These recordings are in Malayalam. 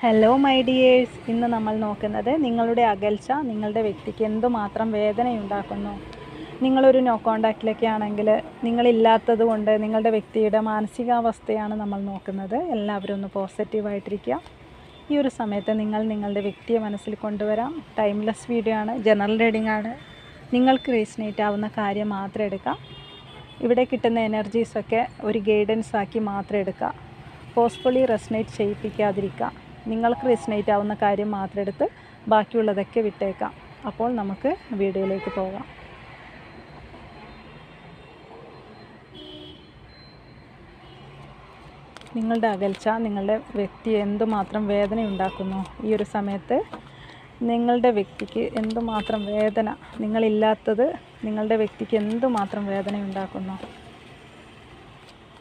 ഹലോ മൈ ഡിയേഴ്സ് ഇന്ന് നമ്മൾ നോക്കുന്നത് നിങ്ങളുടെ അകൽച്ച നിങ്ങളുടെ വ്യക്തിക്ക് എന്തുമാത്രം വേദനയുണ്ടാക്കുന്നു? നിങ്ങളൊരു നോ കോണ്ടാക്റ്റിലൊക്കെ ആണെങ്കിൽ നിങ്ങളില്ലാത്തത് കൊണ്ട് നിങ്ങളുടെ വ്യക്തിയുടെ മാനസികാവസ്ഥയാണ് നമ്മൾ നോക്കുന്നത്. എല്ലാവരും ഒന്ന് പോസിറ്റീവായിട്ടിരിക്കുക ഈ ഒരു സമയത്ത് നിങ്ങൾ നിങ്ങളുടെ വ്യക്തിയെ മനസ്സിൽ കൊണ്ടുവരാം. ടൈംലെസ് വീഡിയോ ആണ്. ജനറൽ റീഡിംഗ് ആണ്. നിങ്ങൾക്ക് റീസണേറ്റ് ആവുന്ന കാര്യം മാത്രം എടുക്കാം ഇവിടെ കിട്ടുന്ന എനർജീസൊക്കെ ഒരു ഗൈഡൻസ് ആക്കി മാത്രം എടുക്കുക. ഫോഴ്സ്ഫുള്ളി റെസനേറ്റ് ചെയ്യിപ്പിക്കാതിരിക്കുക. നിങ്ങൾക്ക് റെസിനേറ്റ് ആവുന്ന കാര്യം മാത്രം എടുത്ത് ബാക്കിയുള്ളതൊക്കെ വിട്ടേക്കാം. അപ്പോൾ നമുക്ക് വീഡിയോയിലേക്ക് പോകാം. നിങ്ങളുടെ അകൽച്ച നിങ്ങളുടെ വ്യക്തി എന്തുമാത്രം വേദന ഉണ്ടാക്കുന്നു? ഈ ഒരു സമയത്ത് നിങ്ങളുടെ വ്യക്തിക്ക് എന്തുമാത്രം വേദന നിങ്ങളില്ലാത്തത് നിങ്ങളുടെ വ്യക്തിക്ക് എന്തുമാത്രം വേദന ഉണ്ടാക്കുന്നു?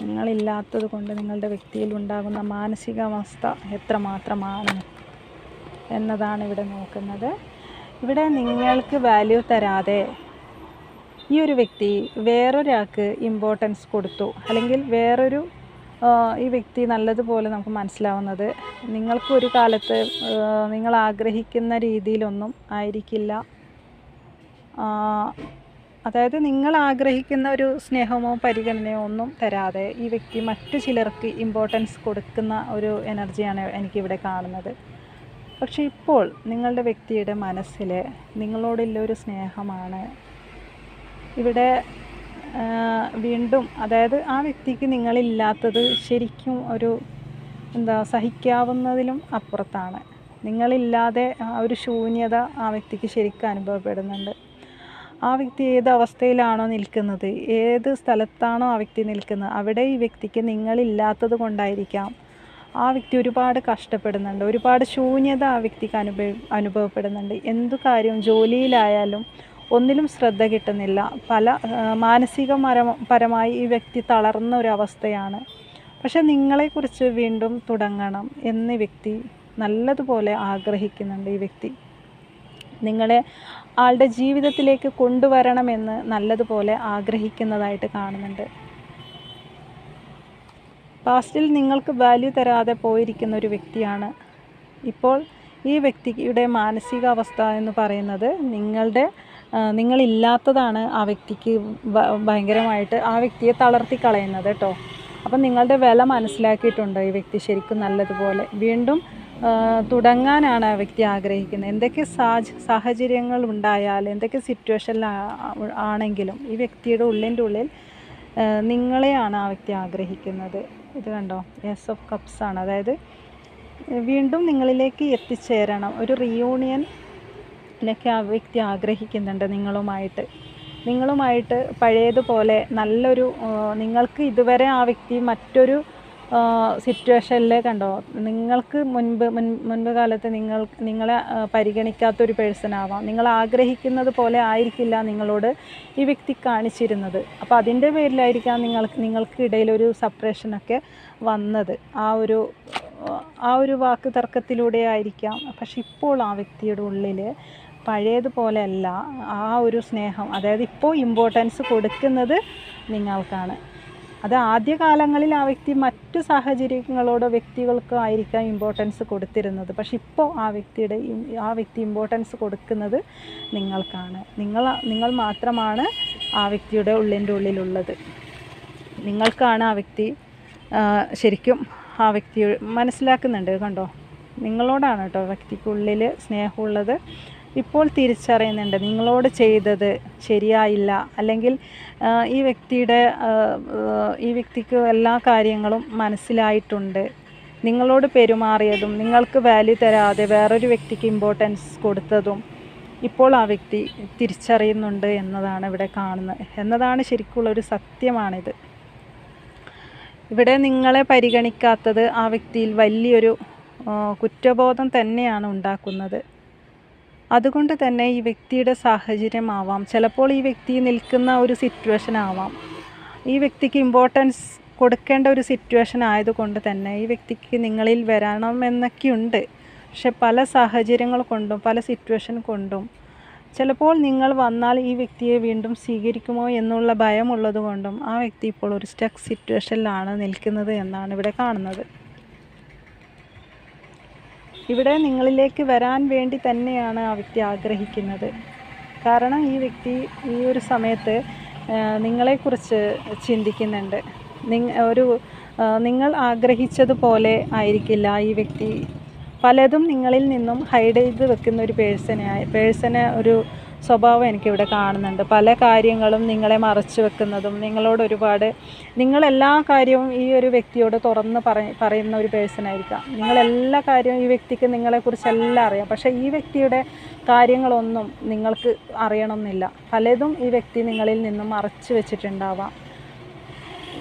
നിങ്ങളില്ലാത്തത് കൊണ്ട് നിങ്ങളുടെ വ്യക്തിയിൽ ഉണ്ടാകുന്ന മാനസികാവസ്ഥ എത്രമാത്രമാണ് എന്നതാണ് ഇവിടെ നോക്കുന്നത്. ഇവിടെ നിങ്ങൾക്ക് വാല്യൂ തരാതെ ഈ ഒരു വ്യക്തി വേറൊരാൾക്ക് ഇമ്പോർട്ടൻസ് കൊടുത്തു. അല്ലെങ്കിൽ വേറൊരു ഈ വ്യക്തി നല്ലതുപോലെ നമുക്ക് മനസ്സിലാവുന്നത് നിങ്ങൾക്ക് ഒരു കാലത്ത് നിങ്ങൾ ആഗ്രഹിക്കുന്ന രീതിയിലൊന്നും ആയിരിക്കില്ല. അതായത് നിങ്ങൾ ആഗ്രഹിക്കുന്ന ഒരു സ്നേഹമോ പരിഗണനയോ ഒന്നും തരാതെ ഈ വ്യക്തി മറ്റു ചിലർക്ക് ഇമ്പോർട്ടൻസ് കൊടുക്കുന്ന ഒരു എനർജിയാണ് എനിക്കിവിടെ കാണുന്നത്. പക്ഷേ ഇപ്പോൾ നിങ്ങളുടെ വ്യക്തിയുടെ മനസ്സിൽ നിങ്ങളോടുള്ള ഒരു സ്നേഹമാണ്. ഇവിടെ വീണ്ടും അതായത് ആ വ്യക്തിക്ക് നിങ്ങളില്ലാത്തത് ശരിക്കും ഒരു എന്താ സഹിക്കാവുന്നതിലും അപ്പുറത്താണ്. നിങ്ങളില്ലാതെ ആ ഒരു ശൂന്യത ആ വ്യക്തിക്ക് ശരിക്കും അനുഭവപ്പെടുന്നുണ്ട്. ആ വ്യക്തി ഏത് അവസ്ഥയിലാണോ നിൽക്കുന്നത്? ഏത് സ്ഥലത്താണോ ആ വ്യക്തി നിൽക്കുന്നത്? അവിടെ ഈ വ്യക്തിക്ക് നിങ്ങളില്ലാത്തത് കൊണ്ടായിരിക്കാം. ആ വ്യക്തി ഒരുപാട് കഷ്ടപ്പെടുന്നുണ്ട്. ഒരുപാട് ശൂന്യത ആ വ്യക്തിക്ക് അനുഭവ അനുഭവപ്പെടുന്നുണ്ട്. എന്തു കാര്യവും ജോലിയിലായാലും ഒന്നിലും ശ്രദ്ധ കിട്ടുന്നില്ല. പല മാനസിക പരമായി ഈ വ്യക്തി തളർന്ന ഒരവസ്ഥയാണ്. പക്ഷെ നിങ്ങളെക്കുറിച്ച് വീണ്ടും തുടങ്ങണം എന്ന് വ്യക്തി നല്ലതുപോലെ ആഗ്രഹിക്കുന്നുണ്ട് ഈ വ്യക്തി. നിങ്ങളെ ആളുടെ ജീവിതത്തിലേക്ക് കൊണ്ടുവരണമെന്ന് നല്ലതുപോലെ ആഗ്രഹിക്കുന്നതായിട്ട് കാണുന്നുണ്ട്. പാസ്റ്റിൽ നിങ്ങൾക്ക് വാല്യൂ തരാതെ പോയിരിക്കുന്ന ഒരു വ്യക്തിയാണ്. ഇപ്പോൾ ഈ വ്യക്തിയുടെ മാനസികാവസ്ഥ എന്ന് പറയുന്നത് നിങ്ങളുടെ നിങ്ങളില്ലാത്തതാണ് ആ വ്യക്തിക്ക് ഭയങ്കരമായിട്ട് ആ വ്യക്തിയെ തളർത്തി കളയുന്നത് കേട്ടോ അപ്പം നിങ്ങളുടെ വില മനസ്സിലാക്കിയിട്ടുണ്ട് ഈ വ്യക്തി ശരിക്കും നല്ലതുപോലെ. വീണ്ടും തുടങ്ങാനാണ് ആ വ്യക്തി ആഗ്രഹിക്കുന്നത്. എന്തൊക്കെ സാഹച സാഹചര്യങ്ങൾ ഉണ്ടായാൽ എന്തൊക്കെ സിറ്റുവേഷൻ ആണെങ്കിലും ഈ വ്യക്തിയുടെ ഉള്ളിന്റെ ഉള്ളിൽ നിങ്ങളെയാണ് ആ വ്യക്തി ആഗ്രഹിക്കുന്നത്. ഇത് കണ്ടോ? എസ് ഓഫ് കപ്സ് ആണ്. അതായത് വീണ്ടും നിങ്ങളിലേക്ക് എത്തിച്ചേരണം. ഒരു റിയൂണിയൻ ിലൊക്കെ ആ വ്യക്തി ആഗ്രഹിക്കുന്നുണ്ട് നിങ്ങളുമായിട്ട്. നിങ്ങളുമായിട്ട് പഴയതുപോലെ നല്ലൊരു നിങ്ങൾക്ക് ഇതുവരെ ആ വ്യക്തി മറ്റൊരു സിറ്റുവേഷനിൽ കണ്ടോ? നിങ്ങൾക്ക് മുൻപ് മുൻ മുൻപ് കാലത്ത് നിങ്ങൾ നിങ്ങളെ പരിഗണിക്കാത്തൊരു പേഴ്സൺ ആവാം. നിങ്ങൾ ആഗ്രഹിക്കുന്നത് പോലെ ആയിരിക്കില്ല നിങ്ങളോട് ഈ വ്യക്തി കാണിച്ചിരുന്നത്. അപ്പോൾ അതിന്റെ പേരിലായിരിക്കാം നിങ്ങൾക്ക് നിങ്ങൾക്ക് ഇടയിലൊരു സപ്പറേഷനൊക്കെ വന്നത്. ആ ഒരു ആ ഒരു വാക്ക് തർക്കത്തിലൂടെ ആയിരിക്കാം. പക്ഷെ ഇപ്പോൾ ആ വ്യക്തിയുടെ ഉള്ളിൽ പഴയതുപോലെയല്ല ആ ഒരു സ്നേഹം അതായത് ഇപ്പോൾ ഇമ്പോർട്ടൻസ് കൊടുക്കുന്നത് നിങ്ങൾക്കാണ്. അത് ആദ്യകാലങ്ങളിൽ ആ വ്യക്തി മറ്റു സാഹചര്യങ്ങളോടോ വ്യക്തികൾക്കോ ആയിരിക്കാം ഇമ്പോർട്ടൻസ് കൊടുത്തിരുന്നത്. പക്ഷെ ഇപ്പോൾ ആ വ്യക്തിയുടെ ആ വ്യക്തി ഇമ്പോർട്ടൻസ് കൊടുക്കുന്നത് നിങ്ങൾക്കാണ്. നിങ്ങൾ നിങ്ങൾ മാത്രമാണ് ആ വ്യക്തിയുടെ ഉള്ളിന്റെ ഉള്ളിലുള്ളത്. നിങ്ങൾക്കാണ് ആ വ്യക്തി ശരിക്കും ആ വ്യക്തി മനസ്സിലാക്കുന്നുണ്ട്. കണ്ടോ? നിങ്ങളോടാണ് കേട്ടോ വ്യക്തിക്കുള്ളിൽ സ്നേഹമുള്ളത്. ഇപ്പോൾ തിരിച്ചറിയുന്നുണ്ട് നിങ്ങളോട് ചെയ്തത് ശരിയായില്ല. അല്ലെങ്കിൽ ഈ വ്യക്തിയുടെ ഈ വ്യക്തിക്ക് എല്ലാ കാര്യങ്ങളും മനസ്സിലായിട്ടുണ്ട്. നിങ്ങളോട് പെരുമാറിയതും നിങ്ങൾക്ക് വാല്യൂ തരാതെ വേറൊരു വ്യക്തിക്ക് ഇമ്പോർട്ടൻസ് കൊടുത്തതും ഇപ്പോൾ ആ വ്യക്തി തിരിച്ചറിയുന്നുണ്ട് എന്നതാണ് ഇവിടെ കാണുന്നത്. എന്നതാണ് ശരിക്കുള്ളൊരു സത്യമാണിത്. ഇവിടെ നിങ്ങളെ പരിഗണിക്കാത്തത് ആ വ്യക്തിയിൽ വലിയൊരു കുറ്റബോധം തന്നെയാണ് ഉണ്ടാക്കുന്നത്. അതുകൊണ്ട് തന്നെ ഈ വ്യക്തിയുടെ സാഹചര്യമാവാം ചിലപ്പോൾ ഈ വ്യക്തി നിൽക്കുന്ന ഒരു സിറ്റുവേഷൻ ആവാം. ഈ വ്യക്തിക്ക് ഇമ്പോർട്ടൻസ് കൊടുക്കേണ്ട ഒരു സിറ്റുവേഷൻ ആയതുകൊണ്ട് തന്നെ ഈ വ്യക്തിക്ക് നിങ്ങളിൽ വരണമെന്നൊക്കെയുണ്ട് പക്ഷെ പല സാഹചര്യങ്ങൾ കൊണ്ടും പല സിറ്റുവേഷൻ കൊണ്ടും ചിലപ്പോൾ നിങ്ങൾ വന്നാൽ ഈ വ്യക്തിയെ വീണ്ടും സ്വീകരിക്കുമോ എന്നുള്ള ഭയമുള്ളതുകൊണ്ടും ആ വ്യക്തി ഇപ്പോൾ ഒരു സ്റ്റക്ക് സിറ്റുവേഷനിലാണ് നിൽക്കുന്നത് എന്നാണ് ഇവിടെ കാണുന്നത്. ഇവിടെ നിങ്ങളിലേക്ക് വരാൻ വേണ്ടി തന്നെയാണ് ആ വ്യക്തി ആഗ്രഹിക്കുന്നത്. കാരണം ഈ വ്യക്തി ഈ ഒരു സമയത്ത് നിങ്ങളെക്കുറിച്ച് ചിന്തിക്കുന്നുണ്ട്. ഒരു നിങ്ങൾ ആഗ്രഹിച്ചതുപോലെ ആയിരിക്കില്ല ഈ വ്യക്തി. പലതും നിങ്ങളിൽ നിന്നും ഹൈഡ് ചെയ്ത് വെക്കുന്ന ഒരു പേഴ്സണെ പേഴ്സണെ ഒരു സ്വഭാവം എനിക്കിവിടെ കാണുന്നുണ്ട്. പല കാര്യങ്ങളും നിങ്ങളെ മറച്ചു വെക്കുന്നതും നിങ്ങളോട് ഒരുപാട് നിങ്ങളെല്ലാ കാര്യവും ഈ ഒരു വ്യക്തിയോട് തുറന്ന് പറ പറയുന്ന ഒരു പേഴ്സൺ ആയിരിക്കാം. നിങ്ങളെല്ലാ കാര്യവും ഈ വ്യക്തിക്ക് നിങ്ങളെക്കുറിച്ചെല്ലാം അറിയാം. പക്ഷേ ഈ വ്യക്തിയുടെ കാര്യങ്ങളൊന്നും നിങ്ങൾക്ക് അറിയണമെന്നില്ല. പലതും ഈ വ്യക്തി നിങ്ങളിൽ നിന്നും മറച്ചു വെച്ചിട്ടുണ്ടാവാം.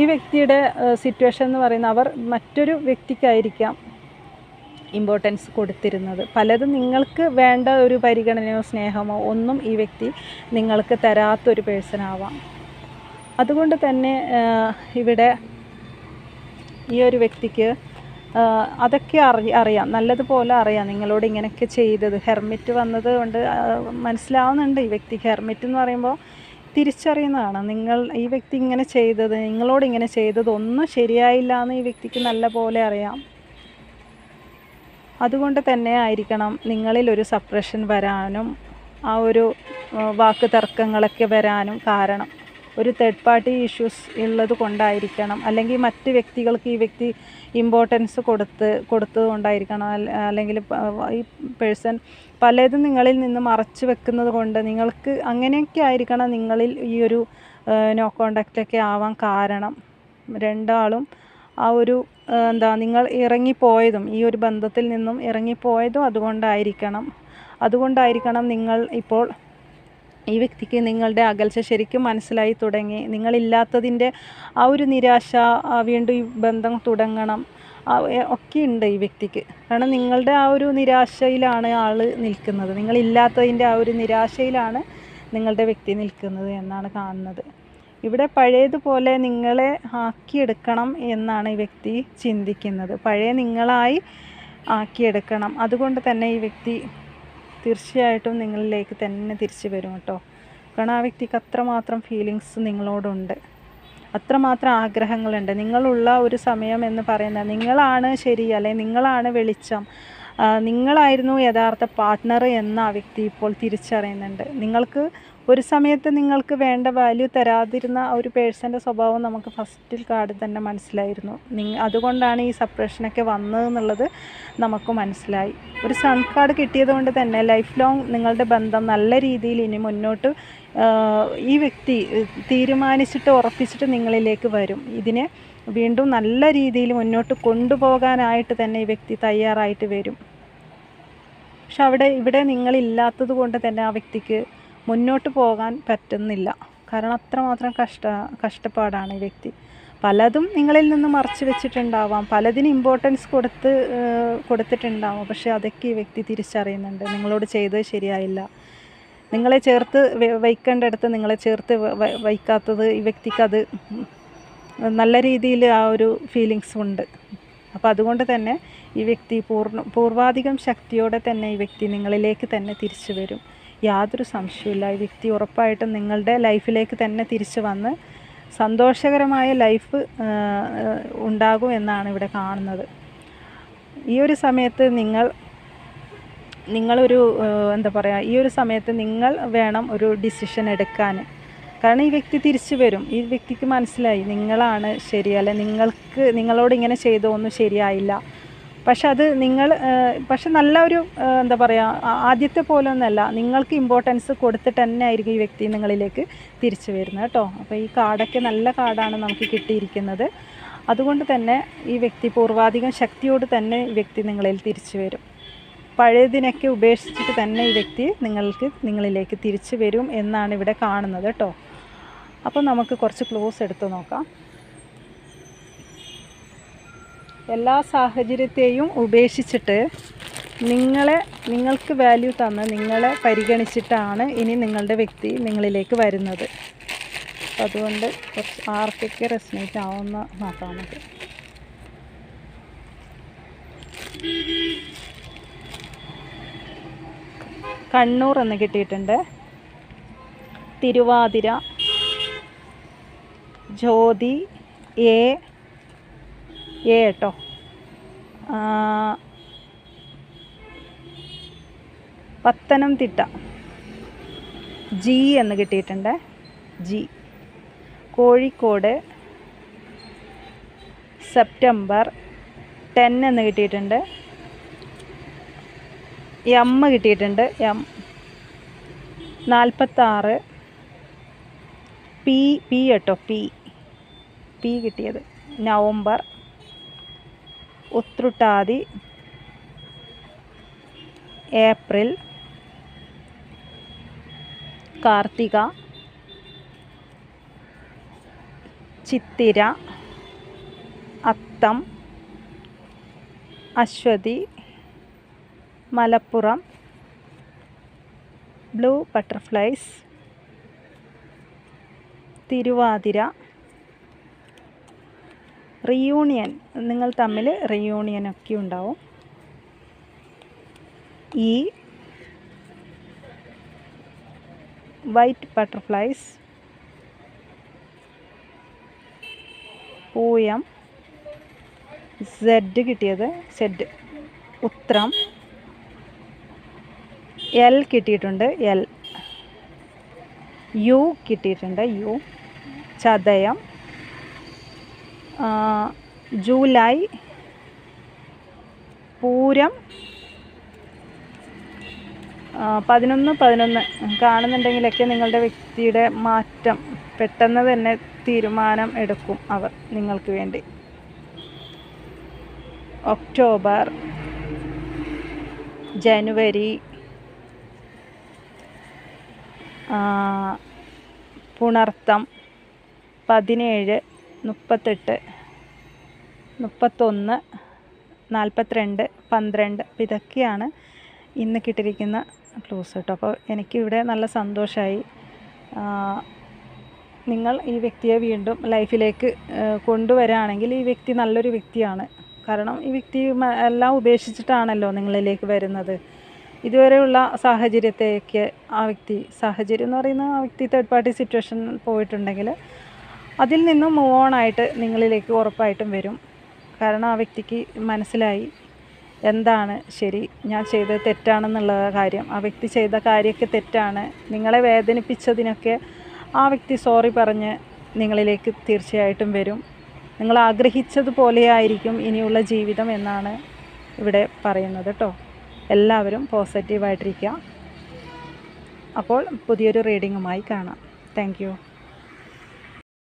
ഈ വ്യക്തിയുടെ സിറ്റുവേഷൻ എന്ന് പറയുന്നത് അവർ മറ്റൊരു വ്യക്തിക്കായിരിക്കാം. ഇമ്പോർട്ടൻസ് കൊടുത്തിരുന്നത്. പലതും നിങ്ങൾക്ക് വേണ്ട ഒരു പരിഗണനയോ സ്നേഹമോ ഒന്നും ഈ വ്യക്തി നിങ്ങൾക്ക് തരാത്തൊരു പേഴ്സൺ ആവാം. അതുകൊണ്ട് തന്നെ ഇവിടെ ഈ ഒരു വ്യക്തിക്ക് അതൊക്കെ അറി അറിയാം. നല്ലതുപോലെ അറിയാം നിങ്ങളോട് ഇങ്ങനെയൊക്കെ ചെയ്തത്. ഹെർമിറ്റ് വന്നത് കൊണ്ട് മനസ്സിലാവുന്നുണ്ട് ഈ വ്യക്തിക്ക് ഹെർമിറ്റ് എന്ന് പറയുമ്പോൾ തിരിച്ചറിയുന്നതാണ്. നിങ്ങൾ ഈ വ്യക്തി ഇങ്ങനെ ചെയ്തത് നിങ്ങളോട് ഇങ്ങനെ ചെയ്തത് ഒന്നും ശരിയായില്ല എന്ന് ഈ വ്യക്തിക്ക് നല്ല പോലെ അറിയാം. അതുകൊണ്ട് തന്നെ ആയിരിക്കണം നിങ്ങളിൽ ഒരു സപ്രഷൻ വരാനും ആ ഒരു വാക്ക് തർക്കങ്ങളൊക്കെ വരാനും കാരണം. ഒരു തേർഡ് പാർട്ടി ഇഷ്യൂസ് ഉള്ളത് കൊണ്ടായിരിക്കണം. അല്ലെങ്കിൽ മറ്റ് വ്യക്തികൾക്ക് ഈ വ്യക്തി ഇമ്പോർട്ടൻസ് കൊടുത്ത് കൊടുത്തത് കൊണ്ടായിരിക്കണം. അല്ലെങ്കിൽ ഈ പേഴ്സൺ പലതും നിങ്ങളിൽ നിന്ന് മറച്ചു വെക്കുന്നത് കൊണ്ട് നിങ്ങൾക്ക് അങ്ങനെയൊക്കെ ആയിരിക്കണം നിങ്ങളിൽ ഈ ഒരു നോ കോണ്ടാക്റ്റൊക്കെ ആവാൻ കാരണം. രണ്ടാളും ആ ഒരു എന്താ നിങ്ങൾ ഇറങ്ങിപ്പോയതും ഈ ഒരു ബന്ധത്തിൽ നിന്നും ഇറങ്ങിപ്പോയതും അതുകൊണ്ടായിരിക്കണം. അതുകൊണ്ടായിരിക്കണം നിങ്ങൾ ഇപ്പോൾ ഈ വ്യക്തിക്ക് നിങ്ങളുടെ അകൽച്ച ശരിക്കും മനസ്സിലായി തുടങ്ങി. നിങ്ങളില്ലാത്തതിന്റെ ആ ഒരു നിരാശ വീണ്ടും ഈ ബന്ധം തുടങ്ങണം. ഒക്കെ ഉണ്ട് ഈ വ്യക്തിക്ക്. കാരണം നിങ്ങളുടെ ആ ഒരു നിരാശയിലാണ് ആൾ നിൽക്കുന്നത്. നിങ്ങളില്ലാത്തതിന്റെ ആ ഒരു നിരാശയിലാണ് നിങ്ങളുടെ വ്യക്തി നിൽക്കുന്നത് എന്നാണ് കാണുന്നത്. ഇവിടെ പഴയതുപോലെ നിങ്ങളെ ആക്കിയെടുക്കണം എന്നാണ് ഈ വ്യക്തി ചിന്തിക്കുന്നത്. പഴയ നിങ്ങളായി ആക്കിയെടുക്കണം. അതുകൊണ്ട് തന്നെ ഈ വ്യക്തി തീർച്ചയായിട്ടും നിങ്ങളിലേക്ക് തന്നെ തിരിച്ചു വരും കേട്ടോ. കാരണം ആ വ്യക്തിക്ക് അത്രമാത്രം ഫീലിങ്സ് നിങ്ങളോടുണ്ട്. അത്രമാത്രം ആഗ്രഹങ്ങളുണ്ട്. നിങ്ങളുള്ള ഒരു സമയം എന്ന് പറയുന്നത് നിങ്ങളാണ് ശരി അല്ലെ നിങ്ങളാണ് വെളിച്ചം. നിങ്ങളായിരുന്നു യഥാർത്ഥ പാർട്ട്ണർ എന്ന ആ വ്യക്തി ഇപ്പോൾ തിരിച്ചറിയുന്നുണ്ട്. നിങ്ങൾക്ക് ഒരു സമയത്ത് നിങ്ങൾക്ക് വേണ്ട വാല്യൂ തരാതിരുന്ന ഒരു പേഴ്സന്റെ സ്വഭാവം നമുക്ക് ഫസ്റ്റിൽ കാർഡ് തന്നെ മനസ്സിലായിരുന്നു. നിങ്ങ അതുകൊണ്ടാണ് ഈ സപ്രഷനൊക്കെ വന്നതെന്നുള്ളത് നമുക്ക് മനസ്സിലായി. ഒരു സൺ കാർഡ് കിട്ടിയത് കൊണ്ട് തന്നെ ലൈഫ് ലോങ് നിങ്ങളുടെ ബന്ധം നല്ല രീതിയിൽ ഇനി മുന്നോട്ട് ഈ വ്യക്തി തീരുമാനിച്ചിട്ട് ഉറപ്പിച്ചിട്ട് നിങ്ങളിലേക്ക് വരും. ഇതിനെ വീണ്ടും നല്ല രീതിയിൽ മുന്നോട്ട് കൊണ്ടുപോകാനായിട്ട് തന്നെ ഈ വ്യക്തി തയ്യാറായിട്ട് വരും. പക്ഷെ അവിടെ ഇവിടെ നിങ്ങളില്ലാത്തത് കൊണ്ട് തന്നെ ആ വ്യക്തിക്ക് മുന്നോട്ട് പോകാൻ പറ്റുന്നില്ല. കാരണം അത്രമാത്രം കഷ്ട കഷ്ടപ്പാടാണ് ഈ വ്യക്തി. പലതും നിങ്ങളിൽ നിന്ന് മറച്ചു വെച്ചിട്ടുണ്ടാവാം. പലതിന് ഇമ്പോർട്ടൻസ് കൊടുത്ത് കൊടുത്തിട്ടുണ്ടാവാം. പക്ഷെ അതൊക്കെ ഈ വ്യക്തി തിരിച്ചറിയുന്നുണ്ട്. നിങ്ങളോട് ചെയ്തത് ശരിയായില്ല. നിങ്ങളെ ചേർത്ത് വയ്ക്കേണ്ടടുത്ത് നിങ്ങളെ ചേർത്ത് വയ്ക്കാത്തത് ഈ വ്യക്തിക്കത് നല്ല രീതിയിൽ ആ ഒരു ഫീലിങ്സ് ഉണ്ട്. അപ്പോൾ അതുകൊണ്ട് തന്നെ ഈ വ്യക്തി പൂർണ പൂർവാധികം ശക്തിയോടെ തന്നെ ഈ വ്യക്തി നിങ്ങളിലേക്ക് തന്നെ തിരിച്ചു വരും. യാതൊരു സംശയമില്ല ഈ വ്യക്തി ഉറപ്പായിട്ടും നിങ്ങളുടെ ലൈഫിലേക്ക് തന്നെ തിരിച്ചു വന്ന് സന്തോഷകരമായ ലൈഫ് ഉണ്ടാകും എന്നാണ് ഇവിടെ കാണുന്നത്. ഈ ഒരു സമയത്ത് നിങ്ങൾ നിങ്ങളൊരു എന്താ പറയുക ഈ ഒരു സമയത്ത് നിങ്ങൾ വേണം ഒരു ഡിസിഷൻ എടുക്കാൻ. കാരണം ഈ വ്യക്തി തിരിച്ചു വരും. ഈ വ്യക്തിക്ക് മനസ്സിലായി നിങ്ങളാണ് ശരി അല്ലെ നിങ്ങൾക്ക് നിങ്ങളോട് ഇങ്ങനെ ചെയ്തതൊന്നും ശരിയായില്ല. പക്ഷെ അത് നിങ്ങൾ പക്ഷെ നല്ല ഒരു എന്താ പറയുക ആദ്യത്തെ പോലെ ഒന്നല്ല നിങ്ങൾക്ക് ഇമ്പോർട്ടൻസ് കൊടുത്തിട്ട് തന്നെ ആയിരിക്കും ഈ വ്യക്തി നിങ്ങളിലേക്ക് തിരിച്ചു വരുന്നത് കേട്ടോ. അപ്പോൾ ഈ കാർഡൊക്കെ നല്ല കാർഡാണ് നമുക്ക് കിട്ടിയിരിക്കുന്നത്. അതുകൊണ്ട് തന്നെ ഈ വ്യക്തി പൂർവാധികം ശക്തിയോട് തന്നെ വ്യക്തി നിങ്ങളിൽ തിരിച്ചു വരും. പഴയതിനൊക്കെ ഉപേക്ഷിച്ചിട്ട് തന്നെ ഈ വ്യക്തി നിങ്ങൾക്ക് നിങ്ങളിലേക്ക് തിരിച്ചു വരും എന്നാണ് ഇവിടെ കാണുന്നത് കേട്ടോ. അപ്പോൾ നമുക്ക് കുറച്ച് ക്ലോസ് എടുത്ത് നോക്കാം. എല്ലാ സാഹചര്യത്തെയും ഉപേക്ഷിച്ചിട്ട് നിങ്ങളെ നിങ്ങൾക്ക് വാല്യൂ തന്ന് നിങ്ങളെ പരിഗണിച്ചിട്ടാണ് ഇനി നിങ്ങളുടെ വ്യക്തി നിങ്ങളിലേക്ക് വരുന്നത്. അതുകൊണ്ട് കുറച്ച് ആർക്കൊക്കെ റെസിനേറ്റ് ആവുന്ന നോക്കാം കണ്ണൂർ എന്ന് കിട്ടിയിട്ടുണ്ട്. തിരുവാതിര ജ്യോതി എ എ കേട്ടോ പത്തനംതിട്ട. ജി എന്ന് കിട്ടിയിട്ടുണ്ട്. ജി. കോഴിക്കോട് സെപ്റ്റംബർ ടെൻ എന്ന് കിട്ടിയിട്ടുണ്ട്. എം കിട്ടിയിട്ടുണ്ട്. എം. നാൽപ്പത്താറ് പി പി കേട്ടോ പി. പി കിട്ടിയത്. November Uthrattathi April Karthika Chithira Atham Ashwathi Malappuram blue butterflies Thiruvathira reunion നിങ്ങൾ തമ്മിൽ റിയൂണിയനൊക്കെ ഉണ്ടാവും. ഈ വൈറ്റ് ബട്ടർഫ്ലൈസ് പൂയം സെഡ് കിട്ടിയത് സെഡ് ഉത്രം എൽ കിട്ടിയിട്ടുണ്ട് എൽ യു കിട്ടിയിട്ടുണ്ട് യു ചതയം ജൂലൈ പൂരം പതിനൊന്ന് പതിനൊന്ന് കാണുന്നുണ്ടെങ്കിലൊക്കെ നിങ്ങളുടെ വ്യക്തിയുടെ മാറ്റം പെട്ടെന്ന് തന്നെ തീരുമാനം എടുക്കും അവർ നിങ്ങൾക്ക് വേണ്ടി. ഒക്ടോബർ ജനുവരി പുണർത്തം പതിനേഴ് മുപ്പത്തെട്ട് മുപ്പത്തൊന്ന് നാൽപ്പത്തിരണ്ട് പന്ത്രണ്ട് അപ്പോൾ ഇതൊക്കെയാണ് ഇന്ന് കിട്ടിയിരിക്കുന്ന ക്ലൂസ് കേട്ടോ. അപ്പോൾ എനിക്കിവിടെ നല്ല സന്തോഷമായി നിങ്ങൾ ഈ വ്യക്തിയെ വീണ്ടും ലൈഫിലേക്ക് കൊണ്ടുവരാണെങ്കിൽ ഈ വ്യക്തി നല്ലൊരു വ്യക്തിയാണ്. കാരണം ഈ വ്യക്തി എല്ലാം ഉപേക്ഷിച്ചിട്ടാണല്ലോ നിങ്ങളിലേക്ക് വരുന്നത്. ഇതുവരെയുള്ള സാഹചര്യത്തെയൊക്കെ ആ വ്യക്തി സാഹചര്യം എന്ന് പറയുന്ന ആ വ്യക്തി തേർഡ് പാർട്ടി സിറ്റുവേഷൻ പോയിട്ടുണ്ടെങ്കിൽ അതിൽ നിന്നും മൂവ് ഓൺ ആയിട്ട് നിങ്ങളിലേക്ക് ഉറപ്പായിട്ടും വരും. കാരണം ആ വ്യക്തിക്ക് മനസ്സിലായി എന്താണ് ശരി ഞാൻ ചെയ്തത് തെറ്റാണെന്നുള്ള കാര്യം. ആ വ്യക്തി ചെയ്ത കാര്യമൊക്കെ തെറ്റാണ്. നിങ്ങളെ വേദനിപ്പിച്ചതിനൊക്കെ ആ വ്യക്തി സോറി പറഞ്ഞ് നിങ്ങളിലേക്ക് തീർച്ചയായിട്ടും വരും. നിങ്ങൾ ആഗ്രഹിച്ചതുപോലെ ആയിരിക്കും ഇനിയുള്ള ജീവിതം എന്നാണ് ഇവിടെ പറയുന്നത് കേട്ടോ. എല്ലാവരും പോസിറ്റീവായിട്ടിരിക്കുക അപ്പോൾ പുതിയൊരു റീഡിങ്ങുമായി കാണാം. താങ്ക്